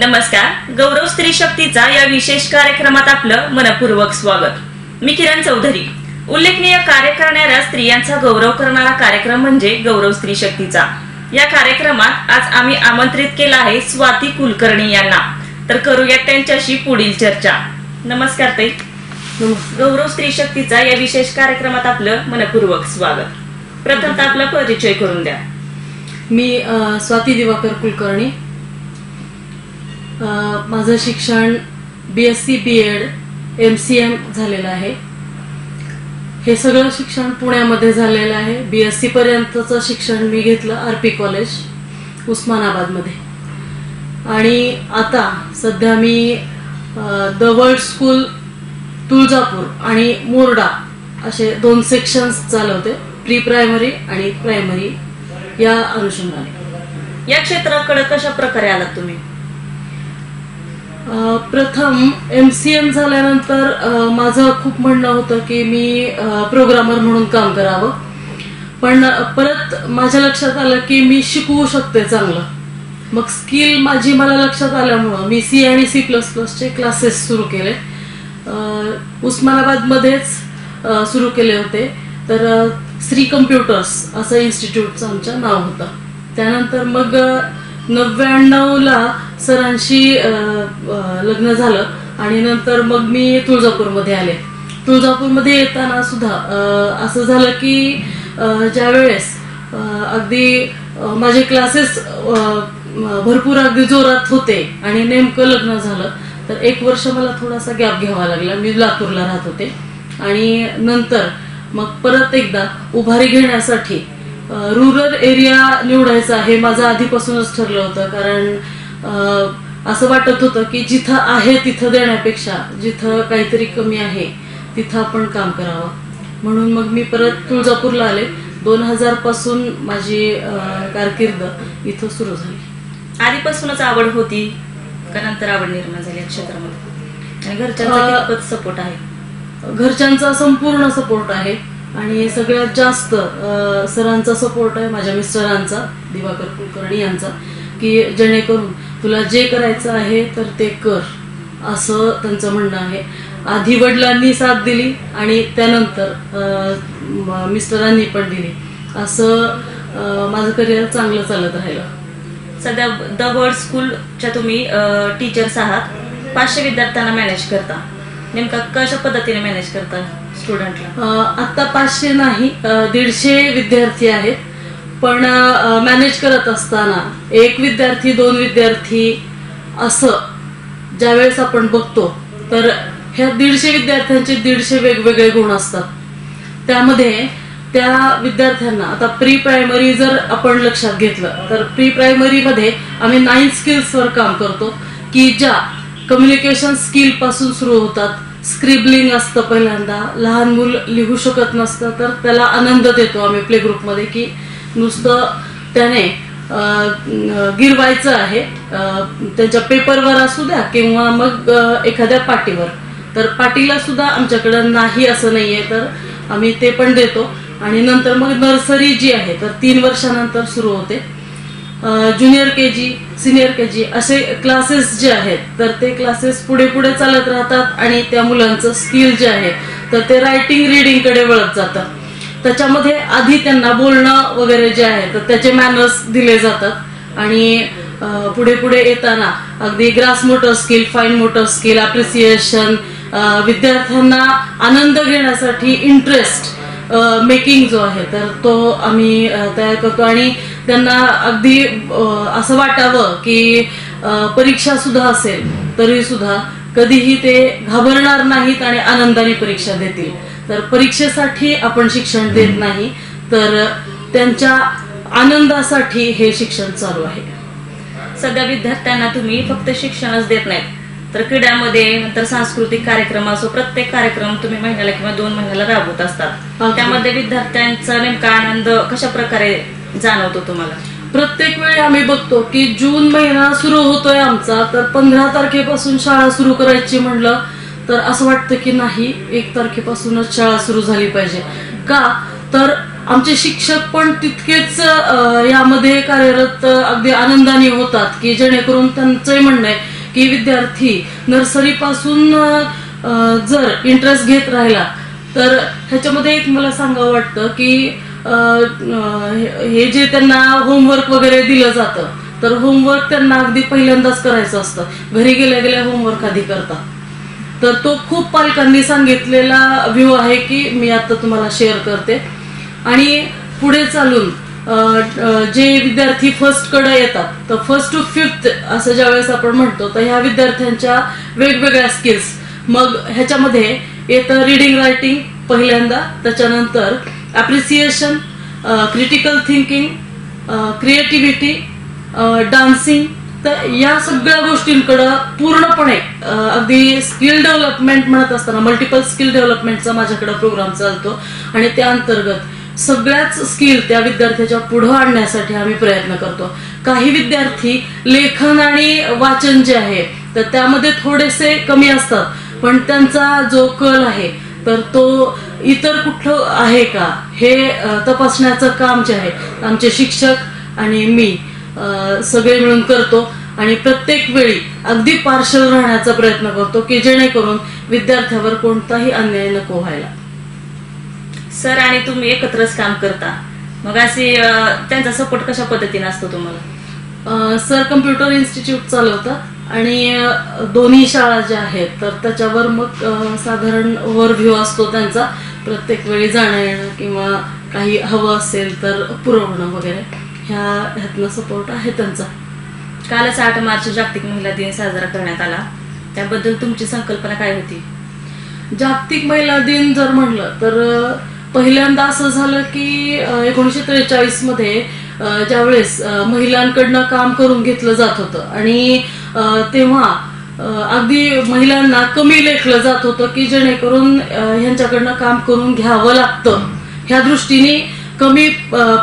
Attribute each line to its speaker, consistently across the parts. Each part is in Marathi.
Speaker 1: नमस्कार गौरव स्त्री शक्तीचा या विशेष कार्यक्रमात आपलं मनपूर्वक स्वागत. मी किरण चौधरी. उल्लेखनीय कार्य करणाऱ्या स्त्रियांचा गौरव करणारा कार्यक्रम म्हणजे गौरव स्त्री शक्तीचा. या कार्यक्रमात आज आम्ही आमंत्रित केला आहे स्वाती कुलकर्णी यांना. तर करूयात त्यांच्याशी पुढील चर्चा. नमस्कार ताई. गौरव स्त्री शक्तीचा या विशेष कार्यक्रमात आपलं मनपूर्वक स्वागत. प्रथमतः आपला परिचय करून द्या.
Speaker 2: मी स्वाती दिवाकर कुलकर्णी. माझं शिक्षण B S C B Ed M C M झालेलं आहे. हे सगळं शिक्षण पुण्यामध्ये झालेलं आहे. बी एस सी पर्यंतचं शिक्षण मी घेतलं आर पी कॉलेज उस्मानाबादमध्ये. आणि आता सध्या मी द वर्ल्ड स्कूल तुळजापूर आणि मोरडा असे दोन सेक्शन्स चालवते. प्री प्रायमरी आणि प्रायमरी या अनुषंगाने.
Speaker 1: या क्षेत्राकडे कशा प्रकारे आलात तुम्ही?
Speaker 2: प्रथम एम सी एम झाल्यानंतर माझं खूप म्हणणं होतं की मी प्रोग्रामर म्हणून काम करावं. पण परत माझ्या लक्षात आलं की मी शिकवू शकते चांगलं. मग स्किल माझी मला लक्षात आल्यामुळं मी सी आणि सी प्लस प्लसचे क्लासेस सुरू केले. उस्मानाबादमध्येच सुरू केले होते. तर श्री कम्प्युटर्स असं इन्स्टिट्यूटचं आमचं नाव होतं. त्यानंतर मग नव्याण्णवला सरांशी लग्न झालं. आणि नंतर मग मी तुळजापूरमध्ये आले. तुळजापूरमध्ये येताना सुद्धा असं झालं की ज्यावेळेस अगदी माझे क्लासेस भरपूर अगदी जोरात होते आणि नेमकं लग्न झालं तर एक वर्ष मला थोडासा गॅप घ्यावा लागला. मी लातूरला राहत होते. आणि नंतर मग परत एकदा उभारी घेण्यासाठी रुरल एरिया निवडायचा हे माझं आधीपासूनच ठरलं होतं. कारण असं वाटत होतं की जिथं आहे तिथं देण्यापेक्षा जिथं काहीतरी कमी आहे तिथं आपण काम करावं. म्हणून मग मी परत तुळजापूरला आले. दोन हजारपासून माझी कारकीर्द इथं सुरू झाली.
Speaker 1: आधीपासूनच आवड होती का नंतर आवड निर्माण झाली या क्षेत्रामध्ये? घरच्यांचा कितपत सपोर्ट आहे?
Speaker 2: घरच्यांचा संपूर्ण सपोर्ट आहे. आणि सगळ्यात जास्त सरांचा सपोर्ट आहे माझ्या मिस्टरांचा दिवाकर कुलकर्णी यांचा की जेणेकरून तुला जे करायचं आहे तर ते कर असं त्यांचं म्हणणं आहे. आधी वडिलांनी साथ दिली आणि त्यानंतर मिस्टरांनी पण दिली. असं माझं करिअर चांगलं चालत राहिलं.
Speaker 1: सध्या द वर्ल्ड स्कूलच्या तुम्ही टीचर्स आहात. पाचशे विद्यार्थ्यांना मॅनेज करता. नेमका कशा पद्धतीने मॅनेज करता? स्टुडंटला?
Speaker 2: आत्ता पाचशे नाही दीडशे विद्यार्थी आहेत. पण मॅनेज करत असताना एक विद्यार्थी दोन विद्यार्थी असं ज्यावेळेस आपण बघतो तर ह्या दीडशे विद्यार्थ्यांचे दीडशे वेगवेगळे गुण असतात. त्यामध्ये त्या विद्यार्थ्यांना आता प्री प्रायमरी जर आपण लक्षात घेतलं तर प्री प्रायमरीमध्ये आम्ही नाईन स्किल्सवर काम करतो की ज्या कम्युनिकेशन स्किलपासून सुरू होतात स्क्रिबलिंग असतं पहिल्यांदा लहान मूल लिहू शकत नसतं तर त्याला आनंद देतो आम्ही प्ले ग्रुपमध्ये की नुसतं त्याने गिरवायचं आहे त्याच्या पेपरवर असू द्या किंवा मग एखाद्या पाटीवर तर पाटीला सुद्धा आमच्याकडं नाही असं नाहीये तर आम्ही ते पण देतो. आणि नंतर मग नर्सरी जी आहे तर तीन वर्षानंतर सुरू होते. Junior K G senior K जी असे क्लासेस जे आहेत तर ते क्लासेस पुढे पुढे चालत राहतात आणि त्या मुलांचं स्किल जे आहे तर ते रायटिंग रिडिंगकडे वळत जातं. त्याच्यामध्ये आधी त्यांना बोलणं वगैरे जे आहे तर त्याचे मॅनर्स दिले जातात. आणि पुढे पुढे येताना अगदी gross motor skill fine motor skill appreciation विद्यार्थ्यांना आनंद घेण्यासाठी इंटरेस्ट मेकिंग जो आहे तर तो आम्ही तयार करतो. आणि त्यांना अगदी असं वाटावं की परीक्षा सुद्धा असेल तरी सुद्धा कधीही ते घाबरणार नाहीत आणि आनंदाने परीक्षा देतील. तर परीक्षेसाठी आपण शिक्षण देत नाही तर त्यांच्या आनंदासाठी हे शिक्षण चालू आहे.
Speaker 1: सध्या विद्यार्थ्यांना तुम्ही फक्त शिक्षणच देत नाहीत तर क्रीडामध्ये नंतर सांस्कृतिक कार्यक्रम असो प्रत्येक कार्यक्रम तुम्ही महिन्याला किंवा दोन महिन्याला राबवत असतात. त्यामध्ये विद्यार्थ्यांचा नेमका आनंद कशा प्रकारे जाणवतो तुम्हाला.
Speaker 2: प्रत्येक वेळी आम्ही बघतो की जून महिना सुरू होतोय आमचा तर पंधरा तारखेपासून शाळा सुरू करायची म्हणलं तर असं वाटतं की नाही एक तारखेपासूनच शाळा सुरू झाली पाहिजे. का? तर आमचे शिक्षक पण तितकेच यामध्ये कार्यरत अगदी आनंदाने होतात की जेणेकरून त्यांचंही म्हणणं आहे की विद्यार्थी नर्सरीपासून जर इंटरेस्ट घेत राहिला तर ह्याच्यामध्ये एक मला सांगावं वाटतं की हे जे त्यांना होमवर्क वगैरे दिलं जातं तर होमवर्क त्यांना अगदी पहिल्यांदाच करायचं असतं. घरी गेल्या गेल्या होमवर्क आधी करतात तर तो खूप पालकांनी सांगितलेला व्ह्यू आहे की मी आता तुम्हाला शेअर करते. आणि पुढे चालून जे विद्यार्थी फर्स्टकडे येतात तर फर्स्ट टू फिफ्थ असं ज्यावेळेस आपण म्हणतो तर ह्या विद्यार्थ्यांच्या वेगवेगळ्या स्किल्स मग ह्याच्यामध्ये येतं रिडिंग रायटिंग पहिल्यांदा त्याच्यानंतर appreciation critical thinking creativity dancing तर या सगळ्या गोष्टींकडं पूर्णपणे uh, अगदी स्किल डेव्हलपमेंट म्हणत असताना मल्टिपल स्किल डेव्हलपमेंटचा माझ्याकडे प्रोग्राम चालतो. आणि त्या अंतर्गत सगळ्याच स्किल त्या विद्यार्थ्याच्या पुढं आणण्यासाठी आम्ही प्रयत्न करतो. काही विद्यार्थी लेखन आणि वाचन जे आहे तर त्यामध्ये थोडेसे कमी असतात. पण त्यांचा जो कल आहे तर तो इतर कुठलं आहे का? हे तपासण्याचं काम जे आहे आमचे शिक्षक आणि मी सगळे मिळून करतो आणि प्रत्येक वेळी अगदी पार्शल राहण्याचा प्रयत्न करतो की जेणेकरून विद्यार्थ्यावर कोणताही अन्याय नको व्हायला.
Speaker 1: सर आणि तुम्ही एकत्रच काम करता. मग असे त्यांचा सपोर्ट कशा पद्धतीने असतो तुम्हाला?
Speaker 2: सर कम्प्युटर इन्स्टिट्यूट चालवतात आणि दोन्ही शाळा ज्या आहेत तर त्याच्यावर मग साधारण ओव्हरव्ह्यू असतो त्यांचा. प्रत्येक वेळी जाणं येणं किंवा काही हवं असेल तर पुरवणं वगैरे ह्या ह्यातनं सपोर्ट आहे त्यांचा.
Speaker 1: कालच आठ मार्च जागतिक महिला दिन साजरा करण्यात आला. त्याबद्दल तुमची संकल्पना काय होती?
Speaker 2: जागतिक महिला दिन जर म्हणलं तर पहिल्यांदा असं झालं की एकोणीसशे त्रेचाळीसमध्ये अ, ज्यावेळेस महिलांकडनं काम करून घेतलं जात होतं. आणि तेव्हा अगदी महिलांना कमी लेखलं जात होतं की जेणेकरून ह्यांच्याकडनं काम करून घ्यावं लागतं. ह्या दृष्टीने कमी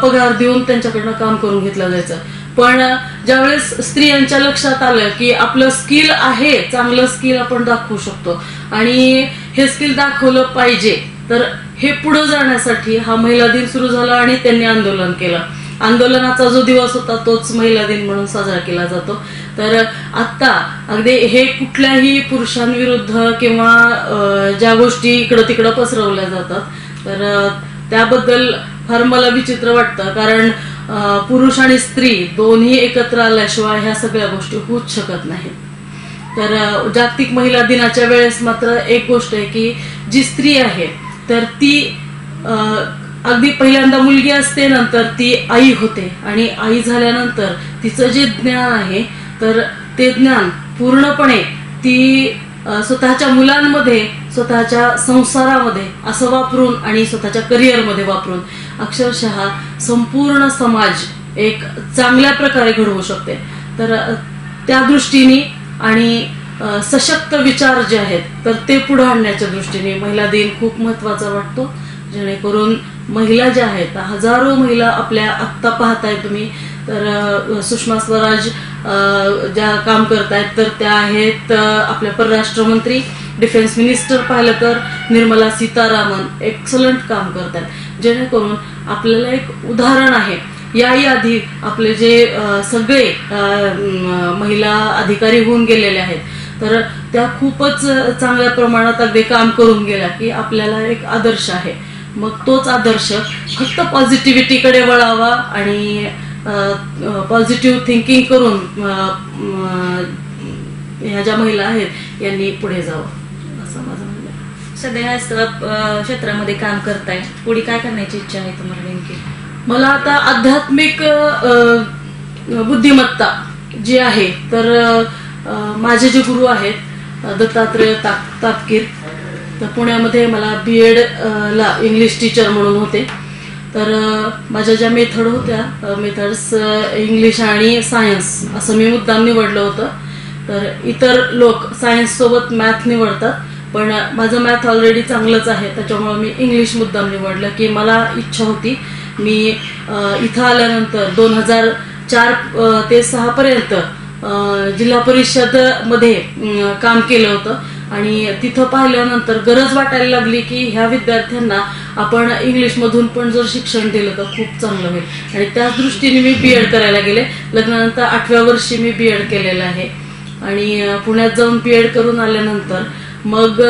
Speaker 2: पगार देऊन त्यांच्याकडनं काम करून घेतलं जायचं. पण ज्यावेळेस स्त्रियांच्या लक्षात आलं की आपलं स्किल आहे चांगलं स्किल आपण दाखवू शकतो. आणि हे स्किल दाखवलं पाहिजे तर हे पुढे जाण्यासाठी हा महिला दिन सुरू झाला आणि त्यांनी आंदोलन केलं. आंदोलनाचा जो दिवस होता तोच महिला दिन म्हणून साजरा केला जातो. तर आत्ता अगदी हे कुठल्याही पुरुषांविरुद्ध किंवा ज्या गोष्टी इकडं तिकडं पसरवल्या जातात तर त्याबद्दल फार मला विचित्र वाटतं. कारण पुरुष आणि स्त्री दोन्ही एकत्र आल्याशिवाय ह्या सगळ्या गोष्टी होऊच शकत नाहीत. तर जागतिक महिला दिनाच्या वेळेस मात्र एक गोष्ट आहे की जी स्त्री आहे तर ती अगदी पहिल्यांदा मुलगी असते नंतर ती आई होते. आणि आई झाल्यानंतर तिचं जे ज्ञान आहे तर ते ज्ञान पूर्णपणे ती स्वतःच्या मुलांमध्ये स्वतःच्या संसारामध्ये असं वापरून आणि स्वतःच्या करिअरमध्ये वापरून अक्षरशः संपूर्ण समाज एक चांगल्या प्रकारे घडवू शकते. तर त्या दृष्टीने आणि सशक्त विचार जे आहेत तर ते पुढे आणण्याच्या दृष्टीने महिला दिन खूप महत्त्वाचा वाटतो. जेणेकरून महिला ज्या आहेत हजारो महिला आपल्या आत्ता पाहताय तुम्ही. तर सुषमा स्वराज ज्या काम करतायत तर त्या आहेत आपल्या परराष्ट्र मंत्री डिफेन्स मिनिस्टर पाहिलं तर निर्मला सीतारामन. एक्सलंट काम करतात जेणेकरून आपल्याला एक उदाहरण आहे. याही आधी आपले जे सगळे महिला अधिकारी होऊन गेलेले आहेत. तर त्या खूपच चांगल्या प्रमाणात अगदी काम करून गेल्या की आपल्याला एक आदर्श आहे. मग तोच आदर्श फक्त पॉझिटिव्हिटीकडे वळावा आणि पॉझिटिव्ह थिंकिंग करून ह्या ज्या महिला आहेत यांनी पुढे जावं. असं माझं म्हणणं.
Speaker 1: सध्या ह्या क्षेत्रामध्ये काम करताय. पुढे काय करण्याची इच्छा आहे तुम्हाला नेमकी?
Speaker 2: मला आता आध्यात्मिक बुद्धिमत्ता जी आहे तर माझे जे गुरु आहेत दत्तात्रय ताप तापकीर तर पुण्यामध्ये मला बी एड ला इंग्लिश टीचर म्हणून होते. तर माझ्या ज्या मेथड होत्या मेथड्स इंग्लिश आणि सायन्स असं मी मुद्दाम निवडलं होतं. तर इतर लोक सायन्स सोबत मॅथ निवडतात पण माझं मॅथ ऑलरेडी चांगलंच आहे त्याच्यामुळे मी इंग्लिश मुद्दाम निवडलं की मला इच्छा होती. मी इथं आल्यानंतर दोन हजार चार ते सहा पर्यंत जिल्हा परिषदमध्ये काम केलं होतं. आणि तिथं पाहिल्यानंतर गरज वाटायला लागली की ह्या विद्यार्थ्यांना आपण इंग्लिशमधून पण जर शिक्षण दिलं तर खूप चांगलं होईल. आणि त्याच दृष्टीने मी बी एड करायला गेले. लग्नानंतर आठव्या वर्षी मी बी एड केलेलं आहे. आणि पुण्यात जाऊन बी एड करून आल्यानंतर मग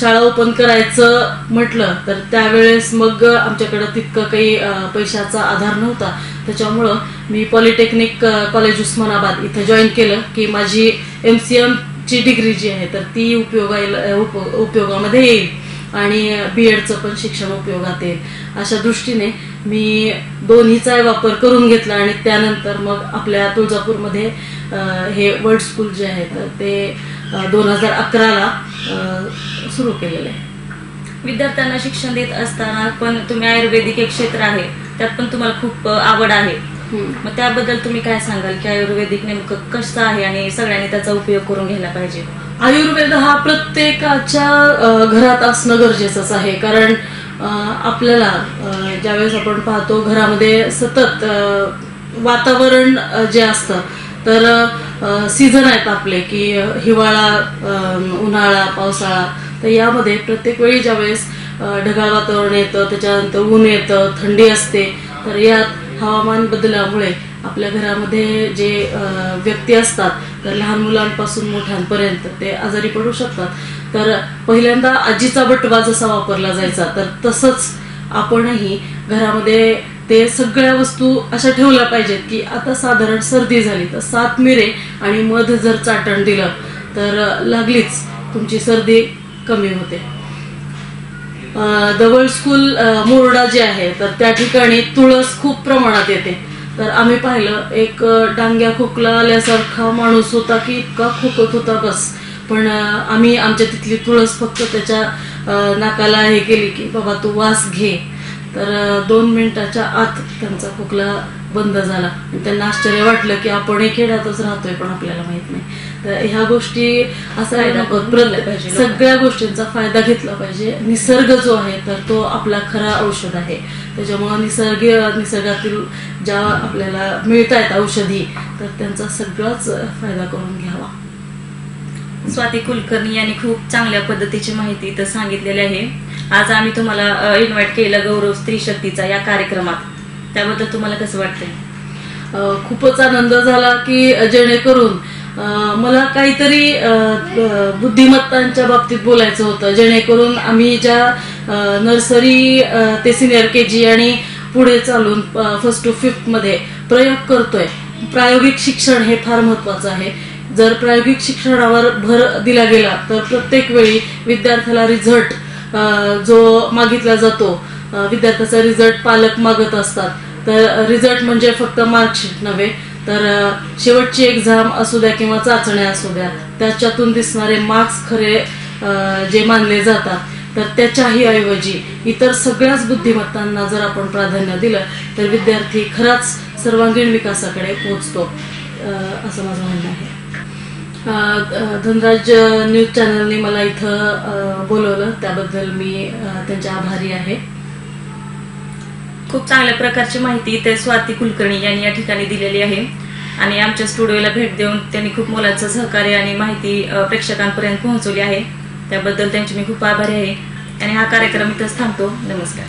Speaker 2: शाळा ओपन करायचं म्हटलं तर त्यावेळेस मग आमच्याकडं तितकं काही पैशाचा आधार नव्हता. त्याच्यामुळं मी पॉलिटेक्निक कॉलेज उस्मानाबाद इथं जॉईन केलं की माझी एम सी एम ची डिग्री जी आहे तर ती उपयोगायला उप उपयोगामध्ये येईल. आणि बी एडचं पण शिक्षण उपयोगात येईल. अशा दृष्टीने मी दोन्हीचा वापर करून घेतला आणि त्यानंतर मग आपल्या तुळजापूरमध्ये हे वर्ल्ड स्कूल जे आहे तर ते दोन हजार अकराला सुरू केलेलं आहे.
Speaker 1: विद्यार्थ्यांना शिक्षण देत असताना पण तुम्ही आयुर्वेदिक एक क्षेत्र आहे त्यात पण तुम्हाला खूप आवड आहे. मग त्याबद्दल तुम्ही काय सांगाल? की आयुर्वेदिक नेमकं कसं आहे आणि सगळ्यांनी त्याचा उपयोग करून घ्यायला पाहिजे?
Speaker 2: आयुर्वेद हा प्रत्येकाच्या घरात असणं गरजेचंच आहे. कारण आपल्याला ज्यावेळेस आपण पाहतो घरामध्ये सतत वातावरण जे असतं तर सीझन आहेत आपले की हिवाळा उन्हाळा पावसाळा तर यामध्ये प्रत्येक वेळी ज्यावेळेस ढगाळ वातावरण येतं त्याच्यानंतर ऊन येतं थंडी असते तर यात हवामान बदलामुळे आपल्या घरामध्ये जे व्यक्ती असतात तर लहान मुलांपासून मोठ्यांपर्यंत ते आजारी पडू शकतात. तर पहिल्यांदा आजीचा बटवा जसा वापरला जायचा तर तसंच आपणही घरामध्ये ते सगळ्या वस्तू अशा ठेवल्या पाहिजेत की आता साधारण सर्दी झाली तर सात मिरे आणि मध जर चाटण दिलं तर लागलीच तुमची सर्दी कमी होते. दवळ स्कूल मोरडा जे आहे तर त्या ठिकाणी तुळस खूप प्रमाणात येते. तर आम्ही पाहिलं एक डांग्या खोकला आल्यासारखा माणूस होता की इतका खोकत होता बस. पण आम्ही आमच्या तिथली तुळस फक्त त्याच्या नाकाला हे केली की बाबा तू वास घे. तर दोन मिनिटाच्या आत त्यांचा खोकला बंद झाला. त्यांना आश्चर्य वाटलं की आपण हे खेड्यातच राहतोय पण आपल्याला माहीत नाही. ह्या गोष्टी असं आहे ना. सगळ्या गोष्टींचा फायदा घेतला पाहिजे. निसर्ग जो आहे तर तो आपला खरा औषध आहे. त्याच्यामुळं निसर्ग निसर्गातील ज्या आपल्याला मिळत आहेत औषधी तर त्यांचा सगळाच फायदा करून घ्यावा.
Speaker 1: स्वाती कुलकर्णी यांनी खूप चांगल्या पद्धतीची माहिती इथं सांगितलेली आहे. आज आम्ही तुम्हाला इन्व्हाइट केलं गौरव स्त्री शक्तीचा या कार्यक्रमात. त्याबद्दल तुम्हाला कसं वाटतंय?
Speaker 2: खूपच आनंद झाला की जेणेकरून मला काहीतरी बुद्धिमत्तांच्या बाबतीत बोलायचं होतं. जेणेकरून आम्ही ज्या नर्सरी ते सिनियर के जी आणि पुढे चालून फर्स्ट टू फिफ्थमध्ये प्रयोग करतोय. प्रायोगिक शिक्षण हे फार महत्त्वाचं आहे. जर प्रायोगिक शिक्षणावर भर दिला गेला तर प्रत्येक वेळी विद्यार्थ्याला रिझल्ट जो मागितला जातो विद्यार्थ्याचा रिझल्ट पालक मागत असतात. तर रिझल्ट म्हणजे फक्त मार्कशीट नव्हे तर शेवटची एक्झाम असू द्या किंवा चाचण्या असू द्या त्याच्यातून दिसणारे मार्क्स खरे जे मानले जातात तर त्याच्याही ऐवजी इतर सगळ्याच बुद्धिमत्तांना जर आपण प्राधान्य दिलं तर विद्यार्थी खराच सर्वांगीण विकासाकडे पोहोचतो असं माझं म्हणणं आहे. धनराज न्यूज चॅनलने मला इथं बोलवलं त्याबद्दल मी त्यांच्या आभारी आहे.
Speaker 1: खूप चांगल्या प्रकारची माहिती इथे स्वाती कुलकर्णी यांनी या ठिकाणी दिलेली आहे. आणि आमच्या स्टुडिओला भेट देऊन त्यांनी खूप मोलाचं सहकार्य आणि माहिती प्रेक्षकांपर्यंत पोहोचवली आहे. त्याबद्दल त्यांची मी खूप आभारी आहे. आणि हा कार्यक्रम इथंच थांबतो. नमस्कार.